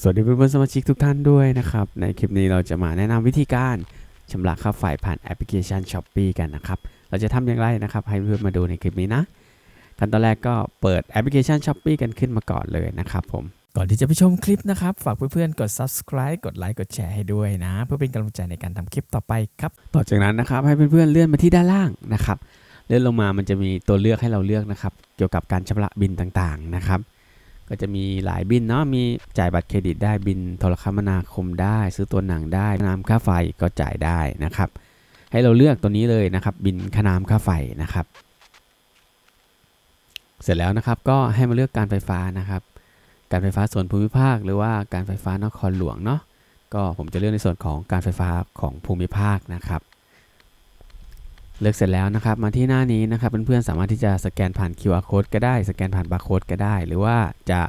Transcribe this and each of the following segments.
สวัสดีเพื่อนๆสมาชิกทุกท่านด้วยนะครับ ในคลิปนี้เราจะมาแนะนำวิธีการชำระค่าไฟผ่านแอปพลิเคชัน s h อ p e e กันนะครับ เราจะทำอย่างไรนะครับ ให้เพื่อนๆมาดูในคลิปนี้นะขั้นตอนแรกก็เปิดแอปพลิเคชัน s h อ p e e กันขึ้นมาก่อนเลยนะครับผม ก่อนที่จะไปชมคลิปนะครับ ฝากเพื่อนๆกด subscribe กดไลค์กดแชร์ให้ด้วยนะ เพื่อเป็นกำลังใจในการทำคลิปต่อไปครับ ต่อจากนั้นนะครับให้เพื่อนๆเลื่อนมาที่ด้านล่างนะครับ เลื่อนลงมามันจะมีตัวเลือกให้เราเลือกนะครับ เกี่ยวกับการชำระบินต่างๆนะครับ ก็จะมีหลายบินเนาะมีจ่ายบัตรเครดิตได้บินโทรคมนาคมได้ ซื้อตัวหนังได้น้ำค่าไฟก็จ่ายได้นะครับ ให้เราเลือกตัวนี้เลยนะครับ บินค่าน้ำค่าไฟนะครับ เสร็จแล้วนะครับก็ให้มาเลือกการไฟฟ้านะครับ การไฟฟ้าส่วนภูมิภาค หรือว่าการไฟฟ้านครหลวงเนาะก็ผมจะเลือกในส่วนของการไฟฟ้าของภูมิภาคนะครับ เลือกเสร็จแล้วนะครับ มาที่หน้านี้นะครับเพื่อนๆสามารถที่จะสแกนผ่าน QR code ก็ได้ สแกนผ่านบาร์โค้ดก็ได้ หรือว่าจะ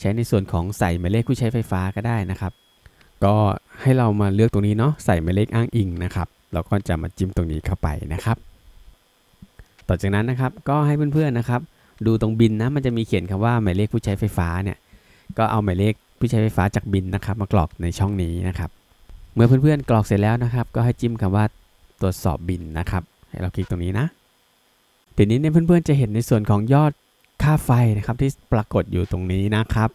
ใช้ในส่วนของใส่หมายเลขผู้ใช้ไฟฟ้าก็ได้นะครับ ก็ให้เรามาเลือกตรงนี้เนาะใส่หมายเลขอ้างอิงนะครับเราก็จะมาจิ้มตรงนี้เข้าไปนะครับ ต่อจากนั้นนะครับก็ให้เพื่อนๆนะครับ ดูตรงบินนะมันจะมีเขียนคำว่าหมายเลขผู้ใช้ไฟฟ้าเนี่ยก็เอาหมายเลขผู้ใช้ไฟฟ้าจากบินนะครับ มากรอกในช่องนี้นะครับ เมื่อเพื่อนๆกรอกเสร็จแล้วนะครับ ก็ให้จิ้มคำว่า ตรวจสอบบินนะครับ ให้เราคลิกตรงนี้นะทีนี้เนี่ยเพื่อนๆจะเห็นในส่วนของยอดค่าไฟนะครับที่ปรากฏอยู่ตรงนี้นะครับ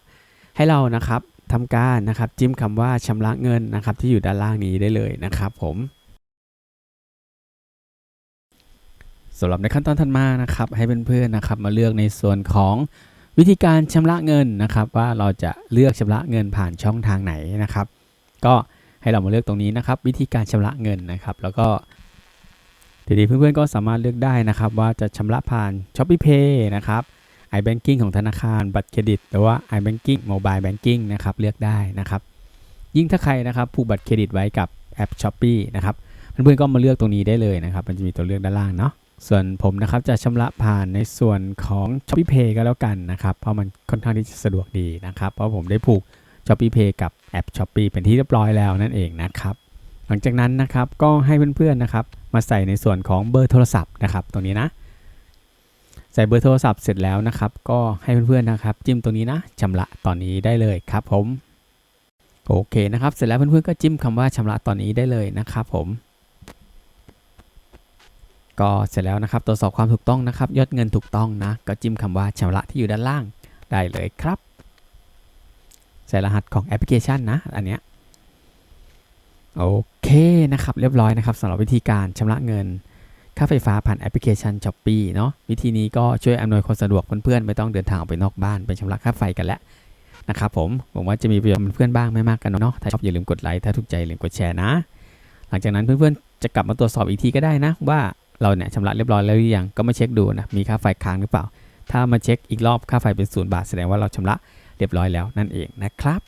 ให้เรานะครับทำการนะครับจิ้มคำว่าชำระเงินนะครับ ที่อยู่ด้านล่างนี้ได้เลยนะครับผมสำหรับในขั้นตอนถัดมานะครับ ให้เพื่อนๆนะครับ มาเลือกในส่วนของวิธีการชำระเงินนะครับ ว่าเราจะเลือกชำระเงินผ่านช่องทางไหนนะครับ ก็ ให้เรามาเลือกตรงนี้นะครับ วิธีการชำระเงินนะครับ แล้วก็ทีนี้เพื่อนๆก็สามารถเลือกได้นะครับ ว่าจะชำระผ่าน s h o p e e Pay นะครับ iBanking ของธนาคารบัตรเครดิต หรือว่า iBanking Mobile Banking นะครับเลือกได้นะครับ ยิ่งถ้าใครนะครับผูกบัตรเครดิตไว้กับแอป s h o p e e นะครับเพื่อนๆก็มาเลือกตรงนี้ได้เลยนะครับ มันจะมีตัวเลือกด้านล่างเนาะส่วนผมนะครับจะชำระผ่านในส่วนของ s h o p e e Pay ก็แล้วกันนะครับ เพราะมันค่อนข้างที่จะสะดวกดีนะครับ เพราะผมได้ผูก s h o p e e Pay กับแอป s h o p e e เป็นที่เรียบร้อยแล้วนั่นเองนะครับ หลังจากนั้นนะครับก็ให้เพื่อนๆนะครับมาใส่ในส่วนของเบอร์โทรศัพท์นะครับตรงนี้นะ ใส่เบอร์โทรศัพท์เสร็จแล้วนะครับ ก็ให้เพื่อนๆนะครับ จิ้มตรงนี้นะชำระตอนนี้ได้เลยครับผมโอเคนะครับเสร็จแล้วเพื่อนๆก็จิ้มคำว่าชำระตอนนี้ได้เลยนะครับผม ก็เสร็จแล้วนะครับตรวจสอบความถูกต้องนะครับ ยอดเงินถูกต้องนะ ก็จิ้มคำว่าชำระที่อยู่ด้านล่างได้เลยครับ ใส่รหัสของแอปพลิเคชันนะ อันเนี้ยโอเคนะครับ เรียบร้อยนะครับสำหรับวิธีการชำระเงิน ค่าไฟฟ้าผ่านแอปพลิเคชัน s h อ p e e เนาะวิธีนี้ก็ช่วยอำนวยความสะดวกเพื่อนๆไม่ต้องเดินทางออกไปนอกบ้านไปชำระค่าไฟกันแล้วนะครับผมผมว่าจะมีประโยชน์กับเพื่อนบ้างไม่มากกันเนาะถ้าชอบอย่าลืมกดไลค์ถ้าถูกใจอย่าลืมกดแชร์นะ หลังจากนั้นเพื่อนๆจะกลับมาตรวจสอบอีกทีก็ได้นะ ว่าเราเนี่ยชำระเรียบร้อยแล้วหรือยังก็มาเช็คดูนะมีค่าไฟค้างหรือเปล่า ถ้ามาเช็คอีกรอบค่าไฟเป็นศูนย์บาทแสดงว่าเราชำระ เรียบร้อยแล้วนั่นเองนะครับ